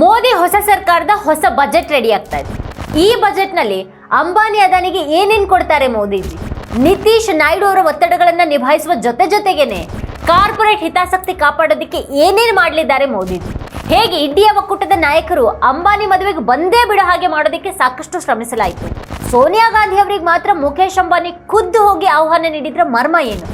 ಮೋದಿ ಹೊಸ ಸರ್ಕಾರದ ಹೊಸ ಬಜೆಟ್ ರೆಡಿ ಆಗ್ತಾ ಇದೆ. ಈ ಬಜೆಟ್ನಲ್ಲಿ ಅಂಬಾನಿ ಅದಾನಿಗೆ ಏನೇನ್ ಕೊಡ್ತಾರೆ ಮೋದಿಜಿ? ನಿತೀಶ್ ನಾಯ್ಡು ಅವರ ಒತ್ತಡಗಳನ್ನು ನಿಭಾಯಿಸುವ ಜೊತೆ ಜೊತೆಗೇನೆ ಕಾರ್ಪೊರೇಟ್ ಹಿತಾಸಕ್ತಿ ಕಾಪಾಡೋದಕ್ಕೆ ಏನೇನ್ ಮಾಡಲಿದ್ದಾರೆ ಮೋದಿಜಿ? ಹೇಗೆ ಇಂಡಿಯಾ ಒಕ್ಕೂಟದ ನಾಯಕರು ಅಂಬಾನಿ ಮದುವೆಗೆ ಬಂದೇ ಬಿಡೋ ಹಾಗೆ ಮಾಡೋದಕ್ಕೆ ಸಾಕಷ್ಟು ಶ್ರಮಿಸಲಾಯಿತು. ಸೋನಿಯಾ ಗಾಂಧಿ ಅವರಿಗೆ ಮಾತ್ರ ಮುಖೇಶ್ ಅಂಬಾನಿ ಖುದ್ದು ಹೋಗಿ ಆಹ್ವಾನ ನೀಡಿದ್ರ ಮರ್ಮ ಏನು?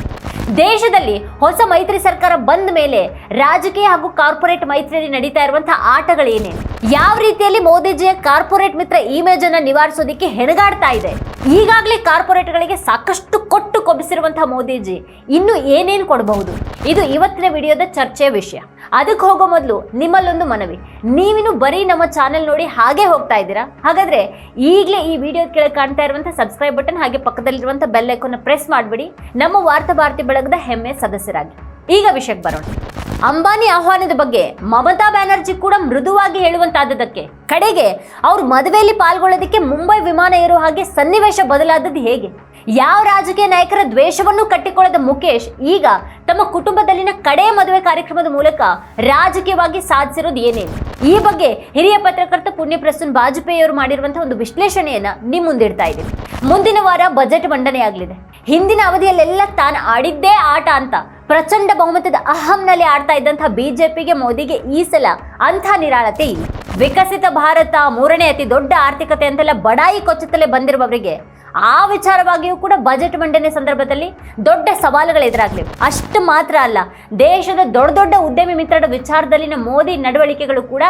ದೇಶದಲ್ಲಿ ಹೊಸ ಮೈತ್ರಿ ಸರ್ಕಾರ ಬಂದ ಮೇಲೆ ರಾಜಕೀಯ ಹಾಗೂ ಕಾರ್ಪೊರೇಟ್ ಮೈತ್ರಿಯಲ್ಲಿ ನಡೀತಾ ಇರುವಂತಹ ಆಟಗಳೇನೇನು ಯಾವ ರೀತಿಯಲ್ಲಿ ಮೋದಿಜಿಯ ಕಾರ್ಪೊರೇಟ್ ಮಿತ್ರ ಇಮೇಜ್ ಅನ್ನ ನಿವಾರಿಸೋದಿಕ್ಕೆ ಹೆಣಗಾಡ್ತಾ ಇದೆ? ಈಗಾಗಲೇ ಕಾರ್ಪೊರೇಟ್ಗಳಿಗೆ ಸಾಕಷ್ಟು ಕೊಟ್ಟು ಕೊಬ್ಬಿಸಿರುವಂತಹ ಮೋದಿಜಿ, ಇನ್ನು ಏನೇನು ಕೊಡಬಹುದು? ಇದು ಇವತ್ತಿನ ವಿಡಿಯೋದ ಚರ್ಚೆಯ ವಿಷಯ. ಅದಕ್ಕೆ ಹೋಗೋ ಮೊದಲು ನಿಮ್ಮಲ್ಲೊಂದು ಮನವಿ. ನೀವಿನ್ನು ಬರೀ ನಮ್ಮ ಚಾನೆಲ್ ನೋಡಿ ಹಾಗೆ ಹೋಗ್ತಾ ಇದ್ದೀರಾ? ಹಾಗಾದ್ರೆ ಈಗಲೇ ಈ ವಿಡಿಯೋ ಕೆಳಗೆ ಕಾಣ್ತಾ ಇರುವಂಥ ಸಬ್ಸ್ಕ್ರೈಬ್ ಬಟನ್ ಹಾಗೆ ಪಕ್ಕದಲ್ಲಿರುವಂಥ ಬೆಲ್ ಪ್ರೆಸ್ ಮಾಡಿಬಿಡಿ. ನಮ್ಮ ವಾರ್ತಾ ಭಾರತಿ ಬಳಗದ ಹೆಮ್ಮೆ ಸದಸ್ಯರಾಗಿ. ಈಗ ವಿಷಯಕ್ಕೆ ಬರೋಣ. ಅಂಬಾನಿ ಆಹ್ವಾನದ ಬಗ್ಗೆ ಮಮತಾ ಬ್ಯಾನರ್ಜಿ ಕೂಡ ಮೃದುವಾಗಿ ಹೇಳುವಂತಾದದಕ್ಕೆ ಕಡೆಗೆ ಅವ್ರ ಮದುವೆಯಲ್ಲಿ ಪಾಲ್ಗೊಳ್ಳೋದಕ್ಕೆ ಮುಂಬೈ ವಿಮಾನ ಇರೋ ಹಾಗೆ ಸನ್ನಿವೇಶ ಬದಲಾದದ್ದು ಹೇಗೆ? ಯಾವ ರಾಜಕೀಯ ನಾಯಕರ ದ್ವೇಷವನ್ನು ಕಟ್ಟಿಕೊಳ್ಳದ ಮುಖೇಶ್ ಈಗ ತಮ್ಮ ಕುಟುಂಬದಲ್ಲಿನ ಕಡೆ ಮದುವೆ ಕಾರ್ಯಕ್ರಮದ ಮೂಲಕ ರಾಜಕೀಯವಾಗಿ ಸಾಧಿಸಿರೋದು ಏನೇನು ಈ ಬಗ್ಗೆ ಹಿರಿಯ ಪತ್ರಕರ್ತ ಪುಣ್ಯಪ್ರಸನ್ ವಾಜಪೇಯಿ ಬಾಜಪೇಯಿ ಅವರು ಮಾಡಿರುವಂತಹ ಒಂದು ವಿಶ್ಲೇಷಣೆಯನ್ನ ನಿಮ್ ಮುಂದಿಡ್ತಾ ಇದ್ದೀವಿ ಮುಂದಿನ ವಾರ ಬಜೆಟ್ ಮಂಡನೆಯಾಗಲಿದೆ ಹಿಂದಿನ ಅವಧಿಯಲ್ಲೆಲ್ಲ ತಾನು ಆಡಿದ್ದೇ ಆಟ ಅಂತ, ಪ್ರಚಂಡ ಬಹುಮತದ ಅಹಂನಲ್ಲಿ ಆಡ್ತಾ ಇದ್ದಂತಹ ಬಿಜೆಪಿಗೆ ಮೋದಿಗೆ ಈ ಸಲ ಅಂಥ ನಿರಾಳತೆ ಇಲ್ಲ. ವಿಕಸಿತ ಭಾರತ ಮೂರನೇ ಅತಿ ದೊಡ್ಡ ಆರ್ಥಿಕತೆ ಅಂತೆಲ್ಲ ಬಡಾಯಿ ಕೊಚ್ಚುತ್ತಲೇ ಬಂದಿರುವವರಿಗೆ ಆ ವಿಚಾರವಾಗಿಯೂ ಕೂಡ ಬಜೆಟ್ ಮಂಡನೆ ಸಂದರ್ಭದಲ್ಲಿ ದೊಡ್ಡ ಸವಾಲುಗಳು ಎದುರಾಗಲಿವೆ. ಅಷ್ಟು ಮಾತ್ರ ಅಲ್ಲ, ದೇಶದ ದೊಡ್ಡ ದೊಡ್ಡ ಉದ್ಯಮಿ ಮಿತ್ರರ ವಿಚಾರದಲ್ಲಿನ ಮೋದಿ ನಡವಳಿಕೆಗಳು ಕೂಡ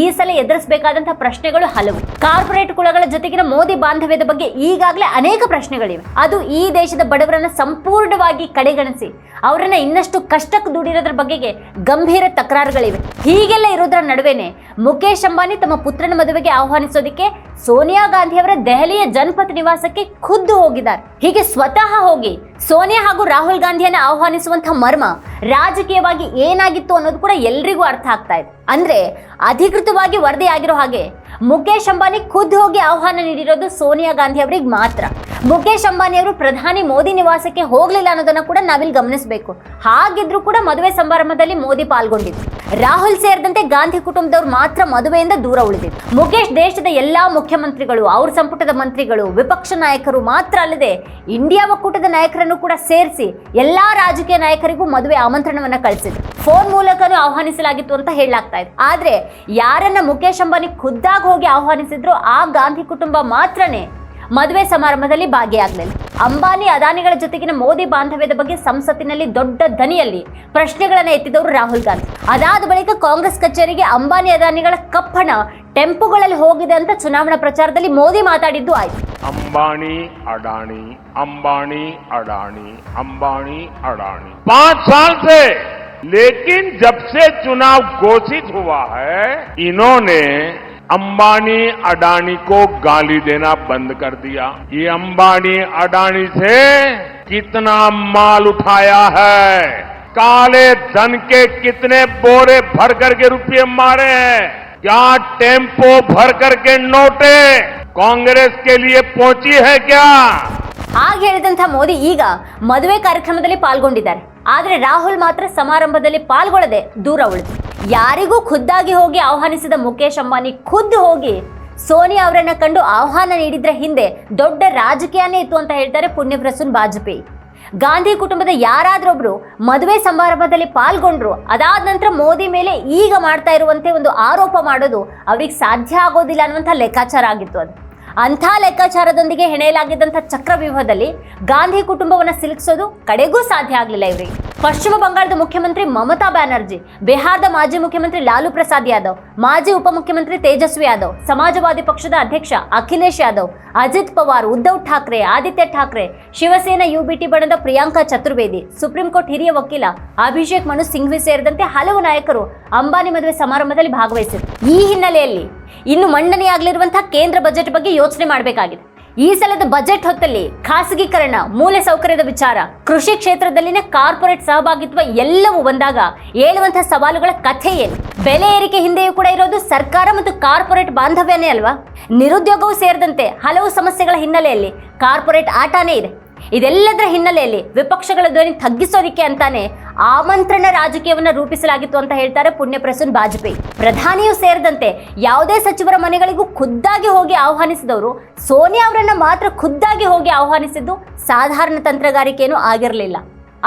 ಈ ಸಲ ಎದುರಿಸಬೇಕಾದಂತಹ ಪ್ರಶ್ನೆಗಳು ಹಲವು. ಕಾರ್ಪೊರೇಟ್ ಕುಳಗಳ ಜೊತೆಗಿನ ಮೋದಿ ಬಾಂಧವ್ಯದ ಬಗ್ಗೆ ಈಗಾಗಲೇ ಅನೇಕ ಪ್ರಶ್ನೆಗಳಿವೆ. ಅದು ಈ ದೇಶದ ಬಡವರನ್ನ ಸಂಪೂರ್ಣವಾಗಿ ಕಡೆಗಣಿಸಿ, ಅವರನ್ನ ಇನ್ನಷ್ಟು ಕಷ್ಟಕ್ಕೆ ದುಡಿರೋದ್ರ ಬಗ್ಗೆ ಗಂಭೀರ ತಕರಾರುಗಳಿವೆ. ಹೀಗೆಲ್ಲ ಇರೋದ್ರ ನಡುವೆನೆ ಮುಖೇಶ್ ಅಂಬಾನಿ ತಮ್ಮ ಪುತ್ರನ ಮದುವೆಗೆ ಆಹ್ವಾನಿಸೋದಕ್ಕೆ ಸೋನಿಯಾ ಗಾಂಧಿ ಅವರ ದೆಹಲಿಯ ಜನಪದ ನಿವಾಸಕ್ಕೆ ಖುದ್ದು ಹೋಗಿದ್ದಾರೆ. ಹೀಗೆ ಸ್ವತಃ ಹೋಗಿ ಸೋನಿಯಾ ಹಾಗೂ ರಾಹುಲ್ ಗಾಂಧಿಯನ್ನ ಆಹ್ವಾನಿಸುವಂತಹ ಮರ್ಮ ರಾಜಕೀಯವಾಗಿ ಏನಾಗಿತ್ತು ಅನ್ನೋದು ಕೂಡ ಎಲ್ರಿಗೂ ಅರ್ಥ ಆಗ್ತಾ ಇದೆ. ಅಂದ್ರೆ ಅಧಿಕೃತವಾಗಿ ವರದಿ ಆಗಿರೋ ಹಾಗೆ ಮುಖೇಶ್ ಅಂಬಾನಿ ಖುದ್ದು ಹೋಗಿ ಆಹ್ವಾನ ನೀಡಿರೋದು ಸೋನಿಯಾ ಗಾಂಧಿ ಅವರಿಗೆ ಮಾತ್ರ. ಮುಖೇಶ್ ಅಂಬಾನಿ ಅವರು ಪ್ರಧಾನಿ ಮೋದಿ ನಿವಾಸಕ್ಕೆ ಹೋಗಲಿಲ್ಲ ಅನ್ನೋದನ್ನ ಕೂಡ ನಾವಿಲ್ಲಿ ಗಮನಿಸಬೇಕು. ಹಾಗಿದ್ರು ಕೂಡ ಮದುವೆ ಸಮಾರಂಭದಲ್ಲಿ ಮೋದಿ ಪಾಲ್ಗೊಂಡಿದ್ರು. ರಾಹುಲ್ ಸೇರಿದಂತೆ ಗಾಂಧಿ ಕುಟುಂಬದವರು ಮಾತ್ರ ಮದುವೆಯಿಂದ ದೂರ ಉಳಿದಿದ್ರು. ಮುಖೇಶ್ ದೇಶದ ಎಲ್ಲಾ ಮುಖ್ಯಮಂತ್ರಿಗಳು, ಅವ್ರ ಸಂಪುಟದ ಮಂತ್ರಿಗಳು, ವಿಪಕ್ಷ ನಾಯಕರು ಮಾತ್ರ ಅಲ್ಲದೆ ಇಂಡಿಯಾ ಒಕ್ಕೂಟದ ನಾಯಕರನ್ನು ಕೂಡ ಸೇರಿಸಿ ಎಲ್ಲಾ ರಾಜಕೀಯ ನಾಯಕರಿಗೂ ಮದುವೆ ಆಮಂತ್ರಣವನ್ನ ಕಳಿಸಿದ್ರು. ಫೋನ್ ಮೂಲಕನೂ ಆಹ್ವಾನಿಸಲಾಗಿತ್ತು ಅಂತ ಹೇಳಲಾಗ್ತಾ ಇದೆ. ಆದ್ರೆ ಯಾರನ್ನ ಮುಖೇಶ್ ಅಂಬಾನಿ ಖುದ್ದಾಗಿ ಹೋಗಿ ಆಹ್ವಾನಿಸಿದ್ರು ಆ ಗಾಂಧಿ ಕುಟುಂಬ ಮಾತ್ರನೇ ಮದುವೆ ಸಮಾರಂಭದಲ್ಲಿ ಭಾಗಿಯಾಗಲಿಲ್ಲ ಅಂಬಾನಿ ಅದಾನಿಗಳ ಜೊತೆಗಿನ ಮೋದಿ ಬಾಂಧವ್ಯದ ಬಗ್ಗೆ ಸಂಸತ್ತಿನಲ್ಲಿ ದೊಡ್ಡ ದನಿಯಲ್ಲಿ ಪ್ರಶ್ನೆಗಳನ್ನ ಎತ್ತಿದವರು ರಾಹುಲ್ ಗಾಂಧಿ ಅದಾದ ಬಳಿಕ ಕಾಂಗ್ರೆಸ್ ಕಚೇರಿಗೆ ಅಂಬಾನಿ ಅದಾನಿಗಳ ಕಪ್ಪಣ ಟೆಂಪುಗಳಲ್ಲಿ ಹೋಗಿದೆ ಅಂತ ಚುನಾವಣಾ ಪ್ರಚಾರದಲ್ಲಿ ಮೋದಿ ಮಾತಾಡಿದ್ದು ಆಯ್ತು अंबानी अडानी अंबानी अडानी अंबानी अडानी पांच साल से लेकिन जब से चुनाव घोषित हुआ है इन्होंने अंबानी अडानी को गाली देना बंद कर दिया ये अंबानी अडानी से कितना माल उठाया है काले धन के कितने बोरे भर करके रुपये मारे हैं क्या टेम्पो भर करके नोटे कांग्रेस के लिए पहुंची है क्या ಹಾಗೆ ಹೇಳಿದಂಥ ಮೋದಿ ಈಗ ಮದುವೆ ಕಾರ್ಯಕ್ರಮದಲ್ಲಿ ಪಾಲ್ಗೊಂಡಿದ್ದಾರೆ ಆದ್ರೆ ರಾಹುಲ್ ಮಾತ್ರ ಸಮಾರಂಭದಲ್ಲಿ ಪಾಲ್ಗೊಳ್ಳದೆ ದೂರ ಉಳಿದು ಯಾರಿಗೂ ಖುದ್ದಾಗಿ ಹೋಗಿ ಆಹ್ವಾನಿಸಿದ ಮುಖೇಶ್ ಅಂಬಾನಿ ಖುದ್ದು ಹೋಗಿ ಸೋನಿಯಾ ಅವರನ್ನ ಕಂಡು ಆಹ್ವಾನ ನೀಡಿದ್ರ ಹಿಂದೆ ದೊಡ್ಡ ರಾಜಕೀಯನೇ ಇತ್ತು ಅಂತ ಹೇಳ್ತಾರೆ ಪುಣ್ಯಪ್ರಸೂನ್ ವಾಜಪೇಯಿ ಗಾಂಧಿ ಕುಟುಂಬದ ಯಾರಾದ್ರೊಬ್ರು ಮದುವೆ ಸಮಾರಂಭದಲ್ಲಿ ಪಾಲ್ಗೊಂಡ್ರು, ಅದಾದ ನಂತರ ಮೋದಿ ಮೇಲೆ ಈಗ ಮಾಡ್ತಾ ಇರುವಂತೆ ಒಂದು ಆರೋಪ ಮಾಡೋದು ಅವ್ರಿಗೆ ಸಾಧ್ಯ ಆಗೋದಿಲ್ಲ ಅನ್ನುವಂಥ ಲೆಕ್ಕಾಚಾರ ಆಗಿತ್ತು ಅದು. ಅಂಥ ಲೆಕ್ಕಾಚಾರದೊಂದಿಗೆ ಹೆಣೆಯಲಾಗಿದ್ದಂಥ ಚಕ್ರವ್ಯೂಹದಲ್ಲಿ ಗಾಂಧಿ ಕುಟುಂಬವನ್ನು ಸಿಲುಕಿಸೋದು ಕಡೆಗೂ ಸಾಧ್ಯ ಆಗಲಿಲ್ಲ ಇವರಿಗೆ. ಪಶ್ಚಿಮ ಬಂಗಾಳದ ಮುಖ್ಯಮಂತ್ರಿ ಮಮತಾ ಬ್ಯಾನರ್ಜಿ, ಬಿಹಾರದ ಮಾಜಿ ಮುಖ್ಯಮಂತ್ರಿ ಲಾಲು ಪ್ರಸಾದ್ ಯಾದವ್, ಮಾಜಿ ಉಪಮುಖ್ಯಮಂತ್ರಿ ತೇಜಸ್ವಿ ಯಾದವ್, ಸಮಾಜವಾದಿ ಪಕ್ಷದ ಅಧ್ಯಕ್ಷ ಅಖಿಲೇಶ್ ಯಾದವ್, ಅಜಿತ್ ಪವಾರ್, ಉದ್ಧವ್ ಠಾಕ್ರೆ, ಆದಿತ್ಯ ಠಾಕ್ರೆ, ಶಿವಸೇನಾ ಯುಬಿಟಿ ಬಣದ ಪ್ರಿಯಾಂಕಾ ಚತುರ್ವೇದಿ, ಸುಪ್ರೀಂ ಕೋರ್ಟ್ ಹಿರಿಯ ವಕೀಲ ಅಭಿಷೇಕ್ ಮನು ಸಿಂಘ್ವಿ ಸೇರಿದಂತೆ ಹಲವು ನಾಯಕರು ಅಂಬಾನಿ ಮದುವೆ ಸಮಾರಂಭದಲ್ಲಿ ಭಾಗವಹಿಸಿದರು ಈ ಹಿನ್ನೆಲೆಯಲ್ಲಿ ಇನ್ನು ಮಂಡನೆಯಾಗಲಿರುವಂತಹ ಕೇಂದ್ರ ಬಜೆಟ್ ಬಗ್ಗೆ ಯೋಚನೆ ಮಾಡಬೇಕಾಗಿದೆ. ಈ ಸಲದ ಬಜೆಟ್ ಹೊತ್ತಲ್ಲಿ ಖಾಸಗೀಕರಣ, ಮೂಲ ಸೌಕರ್ಯದ ವಿಚಾರ, ಕೃಷಿ ಕ್ಷೇತ್ರದಲ್ಲಿನ ಕಾರ್ಪೊರೇಟ್ ಸಹಭಾಗಿತ್ವ ಎಲ್ಲವೂ ಬಂದಾಗ ಏಳುವಂತಹ ಸವಾಲುಗಳ ಕಥೆ ಏನು? ಬೆಲೆ ಏರಿಕೆ ಹಿಂದೆಯೂ ಕೂಡ ಇರೋದು ಸರ್ಕಾರ ಮತ್ತು ಕಾರ್ಪೊರೇಟ್ ಬಾಂಧವ್ಯನೇ ಅಲ್ವಾ? ನಿರುದ್ಯೋಗವೂ ಸೇರಿದಂತೆ ಹಲವು ಸಮಸ್ಯೆಗಳ ಹಿನ್ನೆಲೆಯಲ್ಲಿ ಕಾರ್ಪೊರೇಟ್ ಆಟಾನೇ ಇದೆ. ಇದೆಲ್ಲದರ ಹಿನ್ನೆಲೆಯಲ್ಲಿ ವಿಪಕ್ಷಗಳ ಧ್ವನಿ ತಗ್ಗಿಸೋದಿಕ್ಕೆ ಅಂತಾನೆ ಆಮಂತ್ರಣ ರಾಜಕೀಯವನ್ನ ರೂಪಿಸಲಾಗಿತ್ತು ಅಂತ ಹೇಳ್ತಾರೆ ಪುಣ್ಯ ಪ್ರಸೂನ್ ವಾಜಪೇಯಿ ಪ್ರಧಾನಿಯೂ ಸೇರಿದಂತೆ ಯಾವುದೇ ಸಚಿವರ ಮನೆಗಳಿಗೂ ಖುದ್ದಾಗಿ ಹೋಗಿ ಆಹ್ವಾನಿಸಿದವರು ಸೋನಿಯಾ ಅವರನ್ನ ಮಾತ್ರ ಖುದ್ದಾಗಿ ಹೋಗಿ ಆಹ್ವಾನಿಸಿದ್ದು ಸಾಧಾರಣ ತಂತ್ರಗಾರಿಕೆಯೂ ಆಗಿರಲಿಲ್ಲ.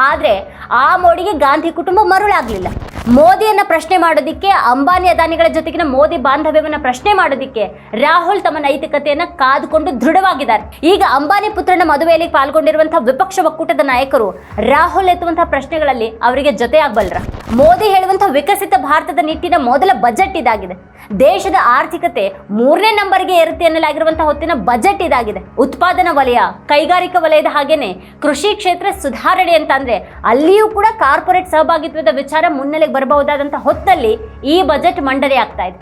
ಆದ್ರೆ ಆ ಮೋಡಿಗೆ ಗಾಂಧಿ ಕುಟುಂಬ ಮರುಳಾಗ್ಲಿಲ್ಲ. ಮೋದಿಯನ್ನ ಪ್ರಶ್ನೆ ಮಾಡೋದಿಕ್ಕೆ ಅಂಬಾನಿ ಅದಾನಿಗಳ ಜೊತೆಗಿನ ಮೋದಿ ಬಾಂಧವ್ಯವನ್ನ ಪ್ರಶ್ನೆ ಮಾಡೋದಿಕ್ಕೆ ರಾಹುಲ್ ತಮ್ಮ ನೈತಿಕತೆಯನ್ನ ಕಾದುಕೊಂಡು ದೃಢವಾಗಿದ್ದಾರೆ. ಈಗ ಅಂಬಾನಿ ಪುತ್ರನ ಮದುವೆಯಲ್ಲಿ ಪಾಲ್ಗೊಂಡಿರುವಂತಹ ವಿಪಕ್ಷ ಒಕ್ಕೂಟದ ನಾಯಕರು ರಾಹುಲ್ ಎತ್ತುವಂತಹ ಪ್ರಶ್ನೆಗಳಲ್ಲಿ ಅವರಿಗೆ ಜೊತೆಯಾಗಬಲ್ರ ಮೋದಿ ಹೇಳುವಂತಹ ವಿಕಸಿತ ಭಾರತದ ನಿಟ್ಟಿನ ಮೊದಲ ಬಜೆಟ್ ಇದಾಗಿದೆ. ದೇಶದ ಆರ್ಥಿಕತೆ ಮೂರನೇ ನಂಬರ್ಗೆ ಏರುತ್ತೆ ಎನ್ನಲಾಗಿರುವಂತಹ ಹೊತ್ತಿನ ಬಜೆಟ್ ಇದಾಗಿದೆ. ಉತ್ಪಾದನಾ ವಲಯ, ಕೈಗಾರಿಕಾ ವಲಯದ ಹಾಗೇನೆ ಕೃಷಿ ಕ್ಷೇತ್ರ ಸುಧಾರಣೆ ಅಂತಂದ್ರೆ ಅಲ್ಲಿಯೂ ಕೂಡ ಕಾರ್ಪೊರೇಟ್ ಸಹಭಾಗಿತ್ವದ ವಿಚಾರ ಮುನ್ನೆಲೆಗೆ ಬರಬಹುದಾದಂತಹ ಹೊತ್ತಲ್ಲಿ ಈ ಬಜೆಟ್ ಮಂಡನೆ ಆಗ್ತಾ ಇದೆ.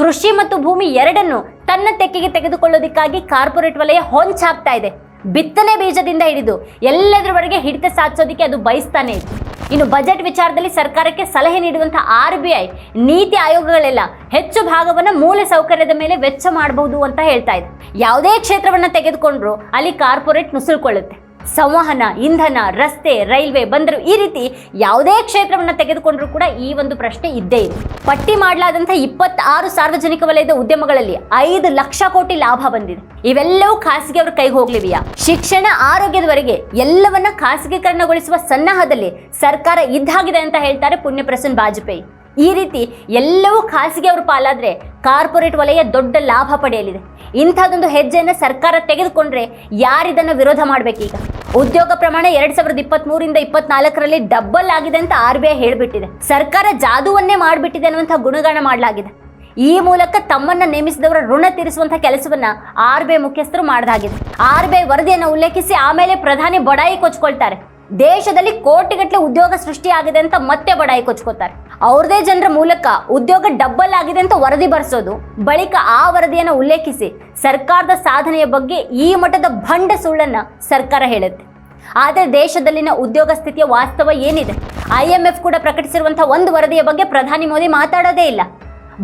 ಕೃಷಿ ಮತ್ತು ಭೂಮಿ ಎರಡನ್ನು ತನ್ನ ತೆಕ್ಕೆಗೆ ತೆಗೆದುಕೊಳ್ಳೋದಕ್ಕಾಗಿ ಕಾರ್ಪೊರೇಟ್ ವಲಯ ಹೊಂಚಾಗ್ತಾ ಇದೆ. ಬಿತ್ತನೆ ಬೀಜದಿಂದ ಹಿಡಿದು ಎಲ್ಲದರವರೆಗೆ ಹಿಡಿತ ಸಾಧಿಸೋದಕ್ಕೆ ಅದು ಬಯಸ್ತಾನೆ ಇದೆ. ಇನ್ನು ಬಜೆಟ್ ವಿಚಾರದಲ್ಲಿ ಸರ್ಕಾರಕ್ಕೆ ಸಲಹೆ ನೀಡುವಂಥ ಆರ್ ಬಿ ಐ, ನೀತಿ ಆಯೋಗಗಳೆಲ್ಲ ಹೆಚ್ಚು ಭಾಗವನ್ನು ಮೂಲ ಸೌಕರ್ಯದ ಮೇಲೆ ವೆಚ್ಚ ಮಾಡಬಹುದು ಅಂತ ಹೇಳ್ತಾ ಇದೆ. ಯಾವುದೇ ಕ್ಷೇತ್ರವನ್ನು ತೆಗೆದುಕೊಂಡ್ರು ಅಲ್ಲಿ ಕಾರ್ಪೊರೇಟ್ ನುಸುಳ್ಕೊಳ್ಳುತ್ತೆ. ಸಂವಹನ, ಇಂಧನ, ರಸ್ತೆ, ರೈಲ್ವೆ ಬಂದರು. ಈ ರೀತಿ ಯಾವುದೇ ಕ್ಷೇತ್ರವನ್ನು ತೆಗೆದುಕೊಂಡರೂ ಕೂಡ ಈ ಒಂದು ಪ್ರಶ್ನೆ ಇದ್ದೇ ಇದೆ ಪಟ್ಟಿ ಮಾಡಲಾದಂಥ ಇಪ್ಪತ್ತಾರು ಸಾರ್ವಜನಿಕ ವಲಯದ ಉದ್ಯಮಗಳಲ್ಲಿ ಐದು ಲಕ್ಷ ಕೋಟಿ ಲಾಭ ಬಂದಿದೆ. ಇವೆಲ್ಲವೂ ಖಾಸಗಿಯವರ ಕೈಗೆ ಹೋಗ್ಲಿವೆಯಾ? ಶಿಕ್ಷಣ ಆರೋಗ್ಯದವರೆಗೆ ಎಲ್ಲವನ್ನ ಖಾಸಗೀಕರಣಗೊಳಿಸುವ ಸನ್ನಾಹದಲ್ಲಿ ಸರ್ಕಾರ ಇದ್ದಾಗಿದೆ ಅಂತ ಹೇಳ್ತಾರೆ ಪುಣ್ಯಪ್ರಸನ್ ವಾಜಪೇಯಿ. ಈ ರೀತಿ ಎಲ್ಲವೂ ಖಾಸಗಿ ಅವರು ಪಾಲಾದರೆ ಕಾರ್ಪೊರೇಟ್ ವಲಯ ದೊಡ್ಡ ಲಾಭ ಪಡೆಯಲಿದೆ. ಇಂಥದ್ದೊಂದು ಹೆಜ್ಜೆಯನ್ನು ಸರ್ಕಾರ ತೆಗೆದುಕೊಂಡ್ರೆ ಯಾರಿದನ್ನು ವಿರೋಧ ಮಾಡಬೇಕೀಗ? ಉದ್ಯೋಗ ಪ್ರಮಾಣ ಎರಡ್ ಸಾವಿರದ ಇಪ್ಪತ್ತ್ ಮೂರಿಂದ ಇಪ್ಪತ್ನಾಲ್ಕರಲ್ಲಿ ಡಬ್ಬಲ್ ಆಗಿದೆ ಅಂತ ಆರ್ ಬಿ ಐ ಹೇಳಿಬಿಟ್ಟಿದೆ. ಸರ್ಕಾರ ಜಾದುವನ್ನೇ ಮಾಡಿಬಿಟ್ಟಿದೆ ಅನ್ನುವಂಥ ಗುಣಗಾನ ಮಾಡಲಾಗಿದೆ. ಈ ಮೂಲಕ ತಮ್ಮನ್ನ ನೇಮಿಸಿದವರ ಋಣ ತೀರಿಸುವಂತಹ ಕೆಲಸವನ್ನ ಆರ್ ಬಿ ಐ ಮುಖ್ಯಸ್ಥರು ಮಾಡದಾಗಿದೆ. ಆರ್ ಬಿ ಐ ವರದಿಯನ್ನು ಉಲ್ಲೇಖಿಸಿ ಆಮೇಲೆ ಪ್ರಧಾನಿ ಬಡಾಯಿ ಕೊಚ್ಕೊಳ್ತಾರೆ. ದೇಶದಲ್ಲಿ ಕೋಟಿಗಟ್ಟಲೆ ಉದ್ಯೋಗ ಸೃಷ್ಟಿಯಾಗಿದೆ ಅಂತ ಮತ್ತೆ ಬಡಾಯಿ ಕೊಚ್ಕೋತಾರೆ ಅವ್ರದೇ ಜನರ ಮೂಲಕ ಉದ್ಯೋಗ ಡಬ್ಬಲ್ ಆಗಿದೆ ಅಂತ ವರದಿ ಬರೆಸೋದು. ಬಳಿಕ ಆ ವರದಿಯನ್ನು ಉಲ್ಲೇಖಿಸಿ ಸರ್ಕಾರದ ಸಾಧನೆಯ ಬಗ್ಗೆ ಈ ಮಟ್ಟದ ಭಂಡ ಸುಳ್ಳನ್ನು ಸರ್ಕಾರ ಹೇಳುತ್ತೆ. ಆದರೆ ದೇಶದಲ್ಲಿನ ಉದ್ಯೋಗ ಸ್ಥಿತಿಯ ವಾಸ್ತವ ಏನಿದೆ? ಐ ಎಂ ಎಫ್ ಕೂಡ ಪ್ರಕಟಿಸಿರುವಂತಹ ಒಂದು ವರದಿಯ ಬಗ್ಗೆ ಪ್ರಧಾನಿ ಮೋದಿ ಮಾತಾಡೋದೇ ಇಲ್ಲ.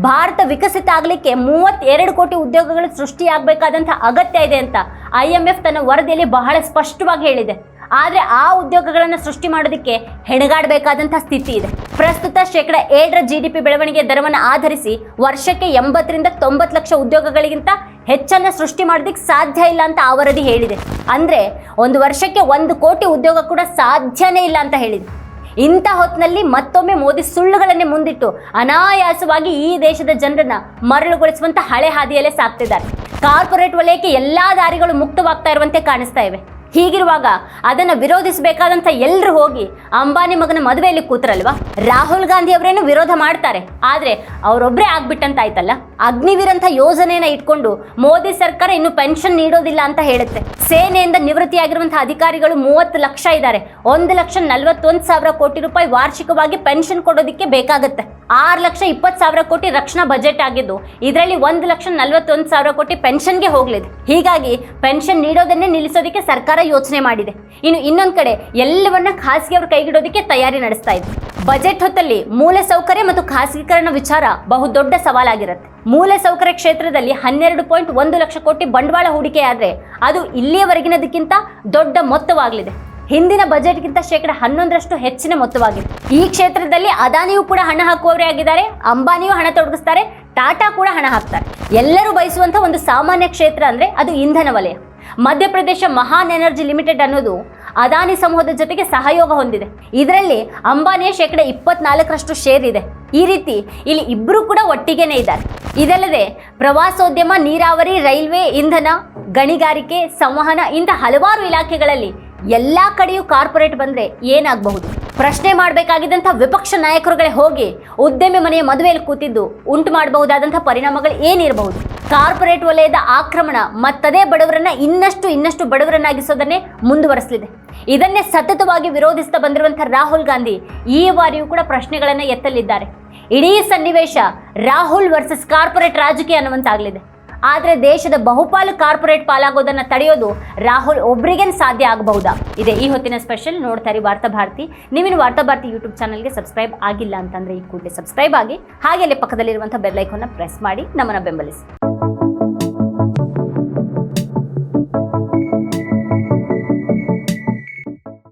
ಭಾರತ ವಿಕಸಿತ ಆಗಲಿಕ್ಕೆ ಮೂವತ್ತೆರಡು ಕೋಟಿ ಉದ್ಯೋಗಗಳು ಸೃಷ್ಟಿಯಾಗಬೇಕಾದಂಥ ಅಗತ್ಯ ಇದೆ ಅಂತ ಐ ಎಂ ಎಫ್ ತನ್ನ ವರದಿಯಲ್ಲಿ ಬಹಳ ಸ್ಪಷ್ಟವಾಗಿ ಹೇಳಿದೆ. ಆದರೆ ಆ ಉದ್ಯೋಗಗಳನ್ನು ಸೃಷ್ಟಿ ಮಾಡೋದಕ್ಕೆ ಹೆಣಗಾಡಬೇಕಾದಂಥ ಸ್ಥಿತಿ ಇದೆ. ಪ್ರಸ್ತುತ ಶೇಕಡ ಏಳರ ಜಿ ಡಿ ಪಿ ಬೆಳವಣಿಗೆ ದರವನ್ನು ಆಧರಿಸಿ ವರ್ಷಕ್ಕೆ ಎಂಬತ್ತರಿಂದ ತೊಂಬತ್ತು ಲಕ್ಷ ಉದ್ಯೋಗಗಳಿಗಿಂತ ಹೆಚ್ಚನ್ನು ಸೃಷ್ಟಿ ಮಾಡೋದಕ್ಕೆ ಸಾಧ್ಯ ಇಲ್ಲ ಅಂತ ಆ ವರದಿ ಹೇಳಿದೆ. ಅಂದರೆ ಒಂದು ವರ್ಷಕ್ಕೆ ಒಂದು ಕೋಟಿ ಉದ್ಯೋಗ ಕೂಡ ಸಾಧ್ಯನೇ ಇಲ್ಲ ಅಂತ ಹೇಳಿದೆ. ಇಂಥ ಹೊತ್ತಿನಲ್ಲಿ ಮತ್ತೊಮ್ಮೆ ಮೋದಿ ಸುಳ್ಳುಗಳನ್ನೇ ಮುಂದಿಟ್ಟು ಅನಾಯಾಸವಾಗಿ ಈ ದೇಶದ ಜನರನ್ನ ಮರಳುಗೊಳಿಸುವಂಥ ಹಳೆ ಹಾದಿಯಲ್ಲೇ ಸಾಕ್ತಿದ್ದಾರೆ ಕಾರ್ಪೊರೇಟ್ ವಲಯಕ್ಕೆ ಎಲ್ಲ ದಾರಿಗಳು ಮುಕ್ತವಾಗ್ತಾ ಇರುವಂತೆ ಕಾಣಿಸ್ತಾ ಇವೆ. ಹೀಗಿರುವಾಗ ಅದನ್ನು ವಿರೋಧಿಸಬೇಕಾದಂಥ ಎಲ್ಲರೂ ಹೋಗಿ ಅಂಬಾನಿ ಮಗನ ಮದುವೆಯಲ್ಲಿ ಕೂತ್ರಲ್ವಾ? ರಾಹುಲ್ ಗಾಂಧಿ ಅವರೇನು ವಿರೋಧ ಮಾಡ್ತಾರೆ. ಆದರೆ ಅವರೊಬ್ಬರೇ ಆಗ್ಬಿಟ್ಟಂತಾಯ್ತಲ್ಲ? ಅಗ್ನಿವೀರಂಥ ಯೋಜನೆಯನ್ನು ಇಟ್ಕೊಂಡು ಮೋದಿ ಸರ್ಕಾರ ಇನ್ನು ಪೆನ್ಷನ್ ನೀಡೋದಿಲ್ಲ ಅಂತ ಹೇಳುತ್ತೆ. ಸೇನೆಯಿಂದ ನಿವೃತ್ತಿಯಾಗಿರುವಂಥ ಅಧಿಕಾರಿಗಳು ಮೂವತ್ತು ಲಕ್ಷ ಇದ್ದಾರೆ. ಒಂದು ಲಕ್ಷ ನಲವತ್ತೊಂದು ಸಾವಿರ ಕೋಟಿ ರೂಪಾಯಿ ವಾರ್ಷಿಕವಾಗಿ ಪೆನ್ಷನ್ ಕೊಡೋದಕ್ಕೆ ಬೇಕಾಗುತ್ತೆ. ಆರು ಲಕ್ಷ ಇಪ್ಪತ್ತು ಸಾವಿರ ಕೋಟಿ ರಕ್ಷಣಾ ಬಜೆಟ್ ಆಗಿದ್ದು, ಇದರಲ್ಲಿ ಒಂದು ಲಕ್ಷ ನಲವತ್ತೊಂದು ಸಾವಿರ ಕೋಟಿ ಪೆನ್ಷನ್ಗೆ ಹೋಗಲಿದೆ. ಹೀಗಾಗಿ ಪೆನ್ಷನ್ ನೀಡೋದನ್ನೇ ನಿಲ್ಲಿಸೋದಕ್ಕೆ ಸರ್ಕಾರ ಯೋಚನೆ ಮಾಡಿದೆ. ಇನ್ನು ಇನ್ನೊಂದು ಕಡೆ ಎಲ್ಲವನ್ನ ಖಾಸಗಿಯವರು ಕೈಗಿಡೋದಕ್ಕೆ ತಯಾರಿ ನಡೆಸ್ತಾ ಇದೆ ಬಜೆಟ್ ಹೊತ್ತಲ್ಲಿ ಮೂಲ ಸೌಕರ್ಯ ಮತ್ತು ಖಾಸಗೀಕರಣ ವಿಚಾರ ಬಹುದೊಡ್ಡ ಸವಾಲಾಗಿರುತ್ತೆ. ಮೂಲ ಸೌಕರ್ಯ ಕ್ಷೇತ್ರದಲ್ಲಿ ಹನ್ನೆರಡು ಪಾಯಿಂಟ್ ಒಂದು ಲಕ್ಷ ಕೋಟಿ ಬಂಡವಾಳ ಹೂಡಿಕೆ ಆದ್ರೆ ಅದು ಇಲ್ಲಿಯವರೆಗಿನದಕ್ಕಿಂತ ದೊಡ್ಡ ಮೊತ್ತವಾಗಲಿದೆ. ಹಿಂದಿನ ಬಜೆಟ್ಗಿಂತ ಶೇಕಡ ಹನ್ನೊಂದರಷ್ಟು ಹೆಚ್ಚಿನ ಮೊತ್ತವಾಗಿದೆ ಈ ಕ್ಷೇತ್ರದಲ್ಲಿ ಅದಾನಿಯೂ ಕೂಡ ಹಣ ಹಾಕುವವರೇ ಆಗಿದ್ದಾರೆ, ಅಂಬಾನಿಯೂ ಹಣ ತೊಡಗಿಸ್ತಾರೆ, ಟಾಟಾ ಕೂಡ ಹಣ ಹಾಕ್ತಾರೆ. ಎಲ್ಲರೂ ಬಯಸುವಂಥ ಒಂದು ಸಾಮಾನ್ಯ ಕ್ಷೇತ್ರ ಅಂದ್ರೆ ಅದು ಇಂಧನ ವಲಯ. ಮಧ್ಯಪ್ರದೇಶ ಮಹಾನ್ ಎನರ್ಜಿ ಲಿಮಿಟೆಡ್ ಅನ್ನೋದು ಅದಾನಿ ಸಮೂಹದ ಜೊತೆಗೆ ಸಹಯೋಗ ಹೊಂದಿದೆ. ಇದರಲ್ಲಿ ಅಂಬಾನಿಯ ಶೇಕಡ ಇಪ್ಪತ್ನಾಲ್ಕರಷ್ಟು ಶೇರ್ ಇದೆ. ಈ ರೀತಿ ಇಲ್ಲಿ ಇಬ್ಬರು ಕೂಡ ಒಟ್ಟಿಗೆನೇ ಇದ್ದಾರೆ. ಇದಲ್ಲದೆ ಪ್ರವಾಸೋದ್ಯಮ, ನೀರಾವರಿ, ರೈಲ್ವೆ, ಇಂಧನ, ಗಣಿಗಾರಿಕೆ, ಸಂವಹನ ಇಂಥ ಹಲವಾರು ಇಲಾಖೆಗಳಲ್ಲಿ ಎಲ್ಲಾ ಕಡೆಯೂ ಕಾರ್ಪೊರೇಟ್ ಬಂದ್ರೆ ಏನಾಗಬಹುದು? ಪ್ರಶ್ನೆ ಮಾಡಬೇಕಾಗಿದ್ದಂಥ ವಿಪಕ್ಷ ನಾಯಕರುಗಳೇ ಹೋಗಿ ಉದ್ಯಮಿ ಮನೆಯ ಮದುವೆಯಲ್ಲಿ ಕೂತಿದ್ದು ಉಂಟು ಮಾಡಬಹುದಾದಂಥ ಪರಿಣಾಮಗಳು ಏನಿರಬಹುದು? ಕಾರ್ಪೊರೇಟ್ ವಲಯದ ಆಕ್ರಮಣ ಮತ್ತದೇ ಬಡವರನ್ನ ಇನ್ನಷ್ಟು ಇನ್ನಷ್ಟು ಬಡವರನ್ನಾಗಿಸೋದನ್ನೇ ಮುಂದುವರೆಸಲಿದೆ. ಇದನ್ನೇ ಸತತವಾಗಿ ವಿರೋಧಿಸ್ತಾ ಬಂದಿರುವಂಥ ರಾಹುಲ್ ಗಾಂಧಿ ಈ ಬಾರಿಯೂ ಕೂಡ ಪ್ರಶ್ನೆಗಳನ್ನು ಎತ್ತಲಿದ್ದಾರೆ. ಇಡೀ ಸನ್ನಿವೇಶ ರಾಹುಲ್ ವರ್ಸಸ್ ಕಾರ್ಪೊರೇಟ್ ರಾಜಕೀಯ ಅನ್ನುವಂತಾಗಲಿದೆ. ಆದರೆ ದೇಶದ ಬಹುಪಾಲು ಕಾರ್ಪೊರೇಟ್ ಪಾಲಾಗೋದನ್ನ ತಡೆಯೋದು ರಾಹುಲ್ ಒಬ್ರಿಗೆ ಸಾಧ್ಯ ಆಗಬಹುದಾ? ಇದೆ ಈ ಹೊತ್ತಿನ ಸ್ಪೆಷಲ್ ನೋಡ್ತಾರೆ ವಾರ್ತಾ ಭಾರತಿ. ನೀವಿನ ವಾರ್ತಾ ಭಾರತಿ ಯೂಟ್ಯೂಬ್ ಚಾನಲ್ಗೆ ಸಬ್ಸ್ಕ್ರೈಬ್ ಆಗಿಲ್ಲ ಅಂತಂದ್ರೆ ಈ ಕೂಡಲೇ ಸಬ್ಸ್ಕ್ರೈಬ್ ಆಗಿ, ಹಾಗೆ ಅಲ್ಲಿ ಪಕ್ಕದಲ್ಲಿರುವಂಥ ಬೆಲ್ಲೈಕನ್ನ ಪ್ರೆಸ್ ಮಾಡಿ, ನಮ್ಮನ್ನ ಬೆಂಬಲಿಸಿ.